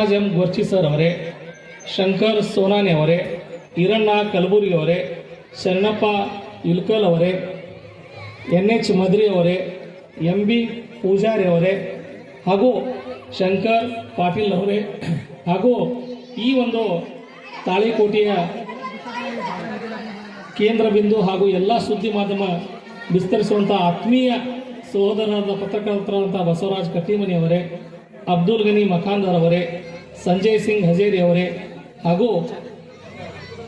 Basavaraj M ಗೋರ್ಚಿ sir ಅವರೇ, ಶಂಕರ್ ಸೋನಾನಿ ಅವರೇ, ಈರಣ್ಣ ಕಲಬುರ್ಗಿ ಅವರೇ, ಶರಣಪ್ಪ ಇಲ್ಕಲ್ ಅವರೇ ಎನ್ ಎಚ್ ಮದ್ರಿ ಅವರೇ ಎಂ ಬಿ ಪೂಜಾರಿ ಅವರೇ, ಹಾಗೂ ಶಂಕರ್ ಪಾಟೀಲ್ ಅವರೇ, ಹಾಗೂ ಈ ಒಂದು ತಾಳಿಕೋಟೆಯ ಕೇಂದ್ರ ಬಿಂದು ಹಾಗೂ ಎಲ್ಲ ಸುದ್ದಿ ಮಾಧ್ಯಮ ವಿಸ್ತರಿಸುವಂಥ ಆತ್ಮೀಯ ಸಹೋದರರಾದ ಪತ್ರಕರ್ತರಾದಂಥ ಬಸವರಾಜ್ ಕಟ್ಟಿಮನಿ ಅವರೇ, ಅಬ್ದುಲ್ ಗನಿ ಮಖಾಂದರ್ ಅವರೇ ಸಂಜಯ್ ಸಿಂಗ್ ಹಜೇರಿ ಅವರೇ ಹಾಗೂ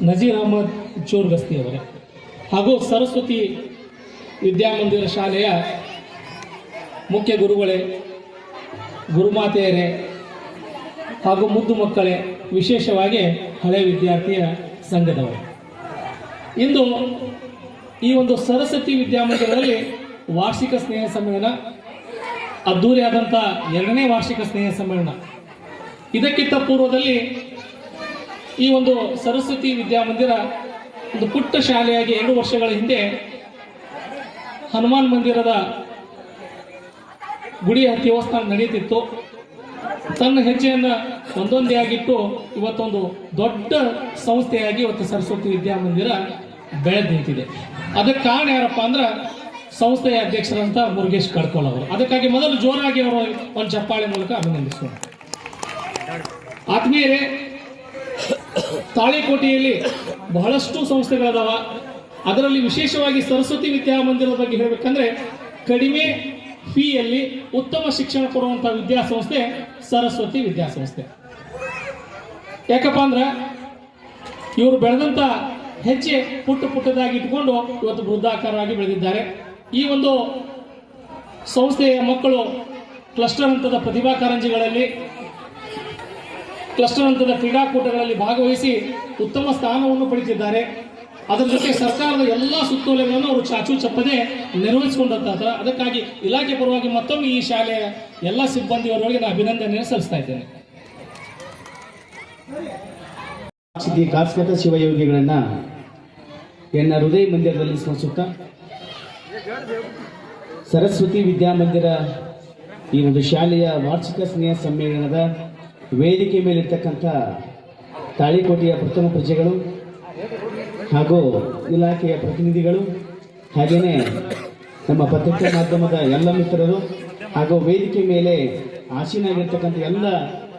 ನಜೀರ್ ಅಹಮದ್ ಚೋರ್ಗಸ್ತಿ ಅವರೇ. ಹಾಗೂ ಸರಸ್ವತಿ ವಿದ್ಯಾಮಂದಿರ ಶಾಲೆಯ ಮುಖ್ಯ ಗುರುಗಳೇ, ಗುರುಮಾತೆಯರೇ ಹಾಗೂ ಮುದ್ದು ಮಕ್ಕಳೇ, ವಿಶೇಷವಾಗಿ ಹಳೆ ವಿದ್ಯಾರ್ಥಿಯ ಸಂಘದವರು. ಇಂದು ಈ ಒಂದು ಸರಸ್ವತಿ ವಿದ್ಯಾಮಂದಿರದಲ್ಲಿ ವಾರ್ಷಿಕ ಸ್ನೇಹ ಸಮ್ಮೇಳನ ಅದ್ದೂರಿಯಾದಂಥ ಎರಡನೇ ವಾರ್ಷಿಕ ಸ್ನೇಹ ಸಮ್ಮೇಳನ ಇದಕ್ಕಿಂತ ಪೂರ್ವದಲ್ಲಿ ಈ ಒಂದು ಸರಸ್ವತಿ ವಿದ್ಯಾಮಂದಿರ ಒಂದು ಪುಟ್ಟ ಶಾಲೆಯಾಗಿ ಎರಡು ವರ್ಷಗಳ ಹಿಂದೆ ಹನುಮಾನ್ ಮಂದಿರದ ಗುಡಿ ದೇವಸ್ಥಾನ ನಡೆಯುತ್ತಿತ್ತು. ತನ್ನ ಹೆಜ್ಜೆಯನ್ನು ಒಂದೊಂದೇ ಆಗಿಟ್ಟು ಇವತ್ತೊಂದು ದೊಡ್ಡ ಸಂಸ್ಥೆಯಾಗಿ ಇವತ್ತು ಸರಸ್ವತಿ ವಿದ್ಯಾಮಂದಿರ ಬೆಳೆದು ನಿಂತಿದೆ. ಅದಕ್ಕೆ ಕಾರಣ ಯಾರಪ್ಪ ಅಂದ್ರೆ ಸಂಸ್ಥೆಯ ಅಧ್ಯಕ್ಷರಂತ ಮುರುಗೇಶ್ ಕಡ್ಕೊಳ್ಳೋರು ಅದಕ್ಕಾಗಿ ಮೊದಲು ಜೋರಾಗಿ ಅವರು ಒಂದು ಚಪ್ಪಾಳೆ ಮೂಲಕ ಅಭಿನಂದಿಸೋಣ ಆತ್ಮೀಯರೇ ತಾಳಿಕೋಟೆಯಲ್ಲಿ ಬಹಳಷ್ಟು ಸಂಸ್ಥೆಗಳದಾವ. ಅದರಲ್ಲಿ ವಿಶೇಷವಾಗಿ ಸರಸ್ವತಿ ವಿದ್ಯಾಮಂದಿರದ ಬಗ್ಗೆ ಹೇಳಬೇಕಂದ್ರೆ ಕಡಿಮೆ ಫೀಯಲ್ಲಿ ಉತ್ತಮ ಶಿಕ್ಷಣ ಕೊಡುವಂತಹ ವಿದ್ಯಾಸಂಸ್ಥೆ ಸರಸ್ವತಿ ವಿದ್ಯಾಸಂಸ್ಥೆ. ಯಾಕಪ್ಪ ಅಂದ್ರೆ ಇವರು ಬೆಳೆದಂತ ಹೆಜ್ಜೆ ಪುಟ್ಟ ಪುಟ್ಟದಾಗಿ ಇಟ್ಕೊಂಡು ಇವತ್ತು ವೃದ್ಧಾಕಾರವಾಗಿ ಬೆಳೆದಿದ್ದಾರೆ. ಈ ಒಂದು ಸಂಸ್ಥೆಯ ಮಕ್ಕಳು ಕ್ಲಸ್ಟರ್ ಹಂತದ ಪ್ರತಿಭಾ ಕಾರಂಜಿಗಳಲ್ಲಿ ಕ್ಲಸ್ಟರ್ ಹಂತದ ಕ್ರೀಡಾಕೂಟಗಳಲ್ಲಿ ಭಾಗವಹಿಸಿ ಉತ್ತಮ ಸ್ಥಾನವನ್ನು ಪಡೆದಿದ್ದಾರೆ. ಅದರ ಜೊತೆ ಸರ್ಕಾರದ ಎಲ್ಲ ಸುತ್ತೋಲೆಗಳನ್ನು ಅವರು ಚಾಚು ಚಪ್ಪದೆ ನಿರ್ವಹಿಸಿಕೊಂಡಂತ ಅದಕ್ಕಾಗಿ ಇಲಾಖೆ ಪರವಾಗಿ ಮತ್ತೊಮ್ಮೆ ಈ ಶಾಲೆಯ ಎಲ್ಲ ಸಿಬ್ಬಂದಿಯವರೊಳಗೆ ನಾನು ಅಭಿನಂದನೆ ಸಲ್ಲಿಸ್ತಾ ಇದ್ದೇನೆ. ಸಿದ್ಧಿ ಕಾಸ್ಕತ ಶಿವಯೋಗಿಗಳನ್ನ ಎನ್ನ ಹೃದಯ ಮಂದಿರದಲ್ಲಿ ಸ್ಮರಿಸುತ್ತಾ, ಸರಸ್ವತಿ ವಿದ್ಯಾಮಂದಿರ ಈ ಒಂದು ಶಾಲೆಯ ವಾರ್ಷಿಕ ಸ್ನೇಹ ಸಮ್ಮೇಳನದ ವೇದಿಕೆ ಮೇಲಿರ್ತಕ್ಕಂಥ ತಾಳಿಕೋಟೆಯ ಪ್ರಥಮ ಪ್ರಜೆಗಳು ಹಾಗೂ ಇಲಾಖೆಯ ಪ್ರತಿನಿಧಿಗಳು ಹಾಗೆಯೇ ನಮ್ಮ ಪತ್ರಿಕಾ ಮಾಧ್ಯಮದ ಎಲ್ಲ ಮಿತ್ರರು ಹಾಗೂ ವೇದಿಕೆ ಮೇಲೆ ಆಸೀನಾಗಿರ್ತಕ್ಕಂಥ ಎಲ್ಲ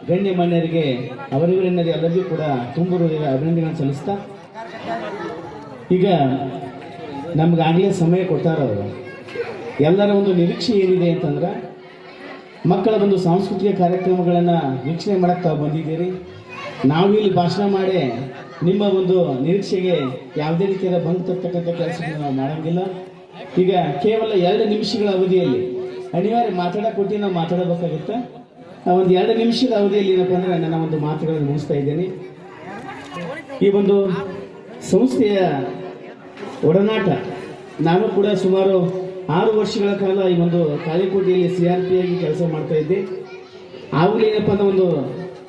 ಗಣ್ಯ ಗಣ್ಯಮಾನ್ಯರಿಗೆ ಅವರಿವರೆನ್ನದೇ ಎಲ್ಲರಿಗೂ ಕೂಡ ತುಂಬ ಅಭಿನಂದನೆಗಳನ್ನು ಸಲ್ಲಿಸ್ತಾ, ಈಗ ನಮ್ಗಾಗಲೇ ಸಮಯ ಕೊಡ್ತಾರವರು ಎಲ್ಲರ ಒಂದು ನಿರೀಕ್ಷೆ ಏನಿದೆ ಅಂತಂದ್ರೆ ಮಕ್ಕಳ ಒಂದು ಸಾಂಸ್ಕೃತಿಕ ಕಾರ್ಯಕ್ರಮಗಳನ್ನು ವೀಕ್ಷಣೆ ಮಾಡಕ್ಕೆ ತಾವು ಬಂದಿದ್ದೀರಿ. ನಾವು ಇಲ್ಲಿ ಭಾಷಣ ಮಾಡಿ ನಿಮ್ಮ ಒಂದು ನಿರೀಕ್ಷೆಗೆ ಯಾವುದೇ ರೀತಿಯಾದ ಬಂದು ತರ್ತಕ್ಕಂಥ ಕೆಲಸವನ್ನು ನಾವು ಮಾಡೋಂಗಿಲ್ಲ. ಈಗ ಕೇವಲ ಎರಡು ನಿಮಿಷಗಳ ಅವಧಿಯಲ್ಲಿ, ಅನಿವಾರ್ಯ ಮಾತಾಡೋ ಕೊಟ್ಟು ನಾವು ಮಾತಾಡಬೇಕಾಗುತ್ತೆ? ಒಂದು ಎರಡು ನಿಮಿಷದ ಅವಧಿಯಲ್ಲಿ ಏನಪ್ಪ ಅಂದರೆ ನನ್ನ ಒಂದು ಮಾತುಗಳನ್ನು ಮುಗಿಸ್ತಾ ಇದ್ದೇನೆ. ಈ ಒಂದು ಸಂಸ್ಥೆಯ ಒಡನಾಟ, ನಾನು ಕೂಡ ಸುಮಾರು ಆರು ವರ್ಷಗಳ ಕಾಲ ಈ ಒಂದು ತಾಳಿಕೋಟೆಯಲ್ಲಿ ಸಿ ಆರ್ ಪಿ ಆಗಿ ಕೆಲಸ ಮಾಡ್ತಾ ಇದ್ದೆ. ಆಗಲೇ ಏನಪ್ಪ ಅಂದ್ರೆ ಒಂದು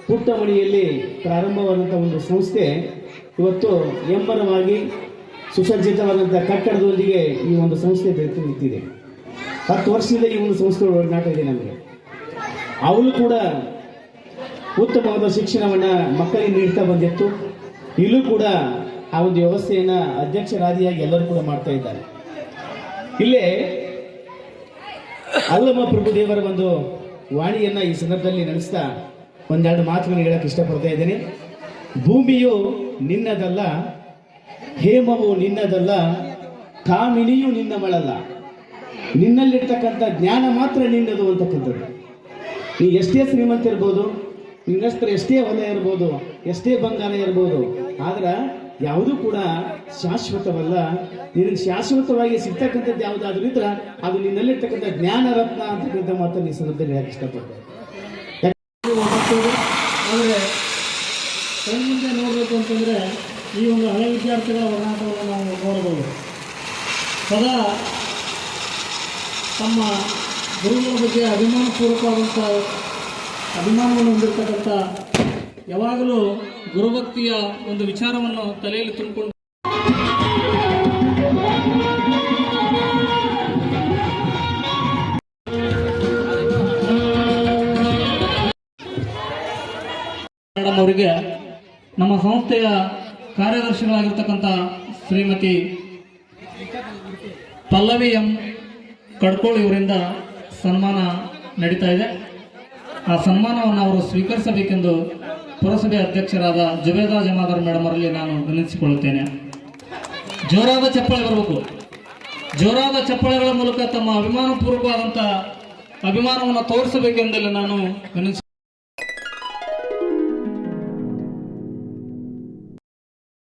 ಪುಟ್ಟ ಮನೆಯಲ್ಲಿ ಪ್ರಾರಂಭವಾದಂಥ ಒಂದು ಸಂಸ್ಥೆ. ಇವತ್ತು ಎಂಬರವಾಗಿ ಸುಸಜ್ಜಿತವಾದಂಥ ಕಟ್ಟಡದೊಂದಿಗೆ ಈ ಒಂದು ಸಂಸ್ಥೆ ಬೆಳೆದು ನಿಂತಿದೆ. ಹತ್ತು ವರ್ಷದಿಂದ ಈ ಒಂದು ಸಂಸ್ಥೆ ಒಡನಾಟ ಇದೆ ನಮಗೆ. ಅವಳು ಕೂಡ ಉತ್ತಮವಾದ ಶಿಕ್ಷಣವನ್ನು ಮಕ್ಕಳಿಗೆ ನೀಡ್ತಾ ಬಂದಿತ್ತು. ಇಲ್ಲೂ ಕೂಡ ಆ ಒಂದು ವ್ಯವಸ್ಥೆಯನ್ನು ಅಧ್ಯಕ್ಷರಾದಿಯಾಗಿ ಎಲ್ಲರೂ ಕೂಡ ಮಾಡ್ತಾ ಇದ್ದಾರೆ. ಇಲ್ಲೇ ಅಲ್ಲಮ್ಮ ಪ್ರಭುದೇವರ ಒಂದು ವಾಣಿಯನ್ನ ಈ ಸಂದರ್ಭದಲ್ಲಿ ನಡೆಸ್ತಾ ಒಂದೆರಡು ಮಾತುಗಳನ್ನು ಹೇಳಕ್ಕೆ ಇಷ್ಟಪಡ್ತಾ ಇದ್ದೀನಿ. ಭೂಮಿಯು ನಿನ್ನದಲ್ಲ, ಹೇಮವು ನಿನ್ನದಲ್ಲ, ಕಾಮಿನಿಯು ನಿನ್ನ ಮಳಲ್ಲ. ನಿನ್ನಲ್ಲಿರ್ತಕ್ಕಂಥ ಜ್ಞಾನ ಮಾತ್ರ ನಿನ್ನದು ಅಂತಕ್ಕಂಥದ್ದು. ನೀ ಎಷ್ಟೇ ಶ್ರೀಮಂತ ಇರ್ಬೋದು, ನಿನ್ನಷ್ಟರ ಎಷ್ಟೇ ಹೊಲ ಇರ್ಬೋದು, ಎಷ್ಟೇ ಬಂಗಾರ ಇರ್ಬೋದು, ಆದ್ರೆ ಯಾವುದೂ ಕೂಡ ಶಾಶ್ವತವಲ್ಲ. ನಿನಗೆ ಶಾಶ್ವತವಾಗಿ ಸಿಗ್ತಕ್ಕಂಥದ್ದು ಯಾವುದಾದ್ರೂ ಇದ್ರೆ ಅದು ನಿನ್ನಲ್ಲಿರ್ತಕ್ಕಂಥ ಜ್ಞಾನ ರತ್ನ ಅಂತಕ್ಕಂಥ ಮಾತನ್ನು ಈ ಸಂದರ್ಭದಲ್ಲಿ ಹೇಳಕ್ಕೆ ಇಷ್ಟಪಡ್ತೇನೆ. ಆದರೆ ಕಣ್ಮುಂದೆ ನೋಡಬೇಕು ಅಂತಂದರೆ ಈ ಒಂದು ಹಳೆ ವಿದ್ಯಾರ್ಥಿಗಳ ಒಡನಾಟವನ್ನು ನಾವು ನೋಡಬಹುದು. ಸದಾ ತಮ್ಮ ಗುರುಗಳ ಬಗ್ಗೆ ಅಭಿಮಾನಪೂರ್ವಕವಾದಂಥ ಅಭಿಮಾನವನ್ನು ಹೊಂದಿರತಕ್ಕಂಥ ಯಾವಾಗಲೂ ಗುರುಭಕ್ತಿಯ ಒಂದು ವಿಚಾರವನ್ನು ತಲೆಯಲ್ಲಿ ತುಂಬಿಕೊಂಡು ಅವರಿಗೆ ನಮ್ಮ ಸಂಸ್ಥೆಯ ಕಾರ್ಯದರ್ಶಿಗಳಾಗಿರ್ತಕ್ಕಂಥ ಶ್ರೀಮತಿ ಪಲ್ಲವಿ ಎಂ ಕಡ್ಕೋಳಿ ಇವರಿಂದ ಸನ್ಮಾನ ನಡೀತಾ ಇದೆ. ಆ ಸನ್ಮಾನವನ್ನು ಅವರು ಸ್ವೀಕರಿಸಬೇಕೆಂದು ಪುರಸಭೆ ಅಧ್ಯಕ್ಷರಾದ ಜುಬೇದಾ ಜಮಾದಾರ್ ಮೇಡಮ್ ಅವರಲ್ಲಿ ನಾನು ವಿನಂತಿಸಿಕೊಳ್ಳುತ್ತೇನೆ ಜೋರಾದ ಚಪ್ಪಳೆ ಬರಬೇಕು. ಜೋರಾದ ಚಪ್ಪಳೆಗಳ ಮೂಲಕ ತಮ್ಮ ಅಭಿಮಾನಪೂರ್ವಕವಾದಂಥ ಅಭಿಮಾನವನ್ನು ತೋರಿಸಬೇಕೆಂದಲ್ಲಿ ನಾನು ವಿನಂತಿಸಿ